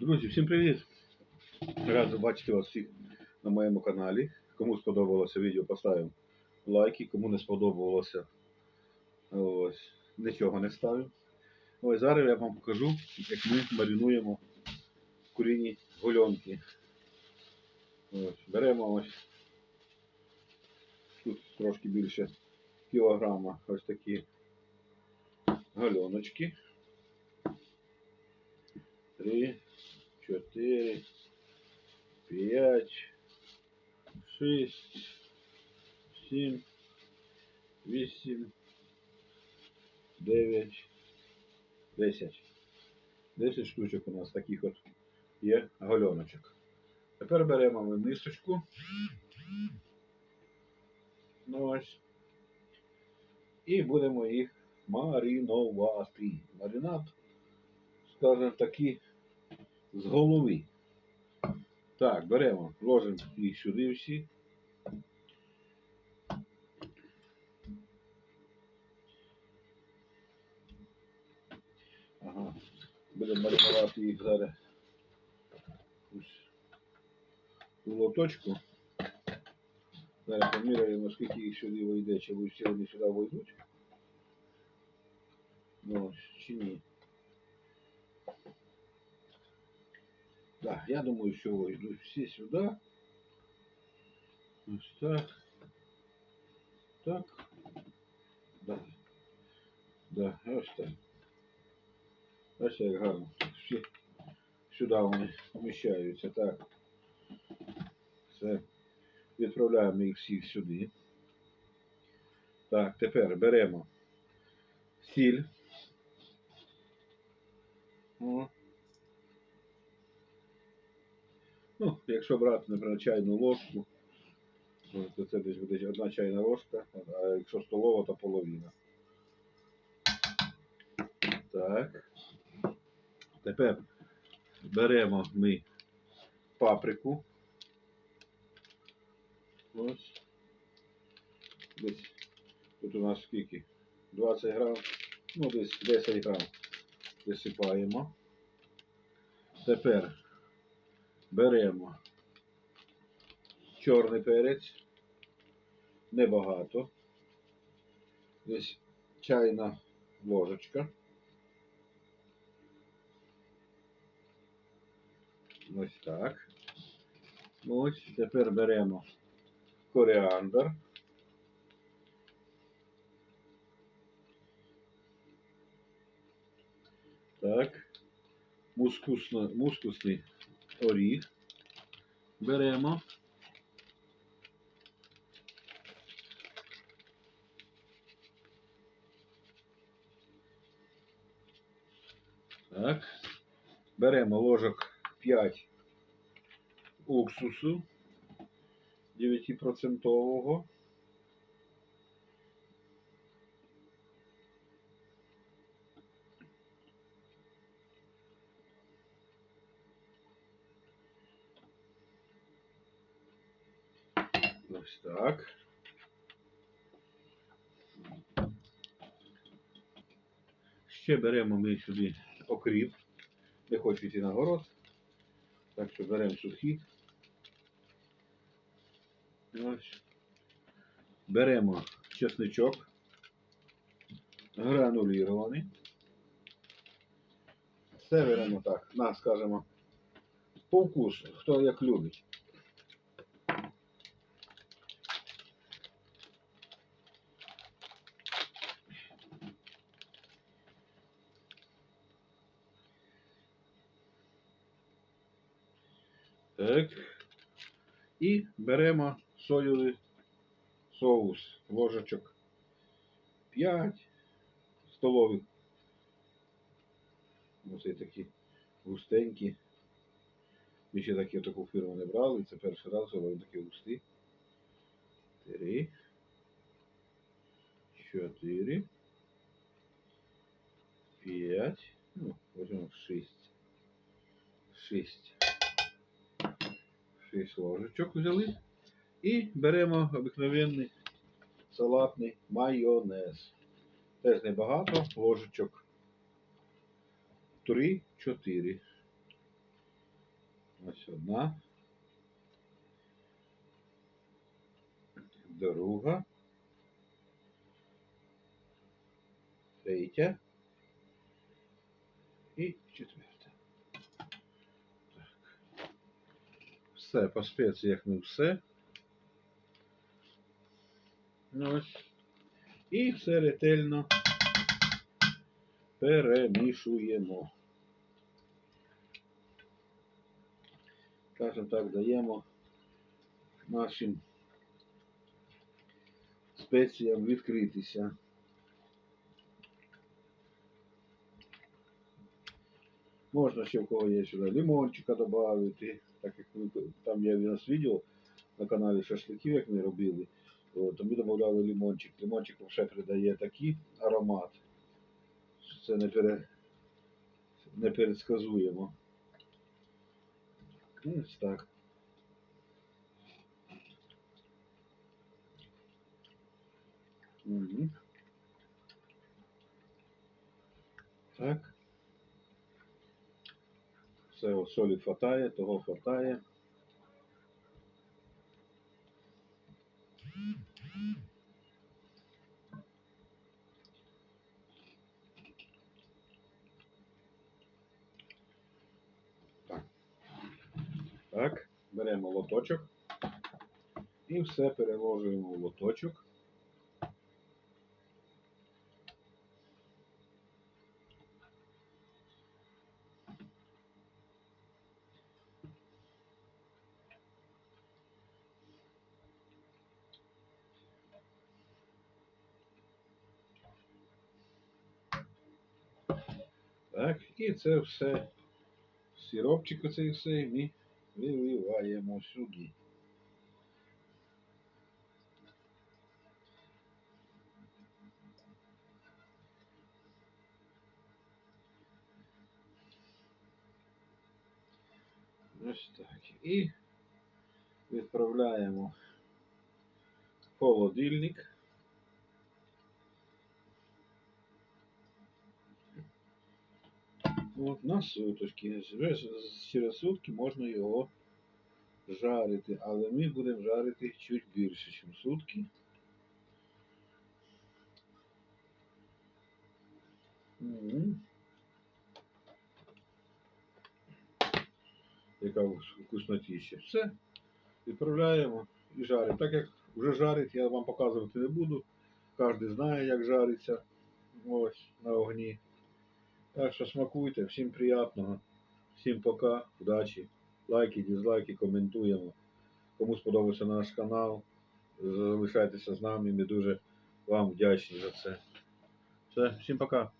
Друзі, всім привіт! Радий бачити вас всіх на моєму каналі. Кому сподобалося відео, поставимо лайки. Кому не сподобалося, ось, нічого не ставимо. Ось зараз я вам покажу, як ми маринуємо куріні гольонки. Ось, беремо ось тут трошки більше кілограма ось такі гальоночки. Три, чотири, п'ять, шість, сім, вісім, дев'ять, десять. Десять штучок у нас таких от є гальоночок. Тепер беремо ми мисочку. Ну ось. І будемо їх маринувати. Маринад, скажімо таки, з голови. Так, беремо, ложимо їх сюди всі. Ага. Будемо маринувати їх зараз. Ось у лоточку. Зараз поміряємо, скільки їх сюди вийде, чи всі вони сюди вийдуть. Ну, чи ні. Да, я думаю, що вийдуть всі сюди. Ось так. Так. Да. Да, ось так. Ось як гарно. Всі сюди вони поміщаються. Так. Все. Відправляємо їх всіх сюди. Так, тепер беремо сіль. О. Ну, якщо брати, наприклад, чайну ложку, то це десь буде одна чайна ложка, а якщо столова, то половина. Так. Тепер беремо ми паприку. Ось. Десь тут у нас скільки? 20 грам, ну десь 10 грам висипаємо. Тепер беремо чорний перець, небагато. Десь чайна ложечка. Ось так. Ось тепер беремо коріандр. Так. Мускусний оріг. Беремо. Так. Беремо ложок 5 уксусу 9%. Ось так. Ще беремо ми сюди окріп. Не хочу йти на город. Так що беремо сухі. Ось. Беремо чесничок. Гранулірований. Все беремо так, на, скажемо, по вкусу, хто як любить. Так. І беремо соєвий соус, ложечок 5 столових. Ось такі густенькі. Ми ще такі таку фірму не брали, це перший раз, але такі густі. Три. Чотири. П'ять. Ну, возьмемо шість. Шість. 6 ложечок взяли. І беремо обикновенний салатний майонез. Теж небагато, ложечок 3-4. Ось одна. Друга. Третя. І четверта. Так. Все, по спеціях ми все. Ну, Ось. І все ретельно перемішуємо. Скажімо так, даємо нашим спеціям відкритися. Можна ще в кого є сюди лимончика додати, так як ми, там у нас відео на каналі шашликів, як ми робили, то, ми додавали лимончик. Лимончик ще придає такий аромат. Це не, пере, не передсказуємо. Ну, Ось так. Угу. Так. Все, от солі хватає, того хватає. Так. Так, беремо лоточок і все переложуємо в лоточок. Так, і це все, сиропчик оцей все ми виливаємо сюди. Ось так. І відправляємо в холодильник. От на суточки. Через сутки можна його жарити, але ми будемо жарити чуть більше, ніж сутки. Яка вкуснотіща. Все. Відправляємо і жаримо. Так як вже жарить, я вам показувати не буду. Кожен знає, як жариться. Ось на огні. Так що смакуйте, всім приятного, всім пока, удачі, лайки, дизлайки, коментуємо. Кому сподобався наш канал, залишайтеся з нами, ми дуже вам вдячні за це. Все, всім пока.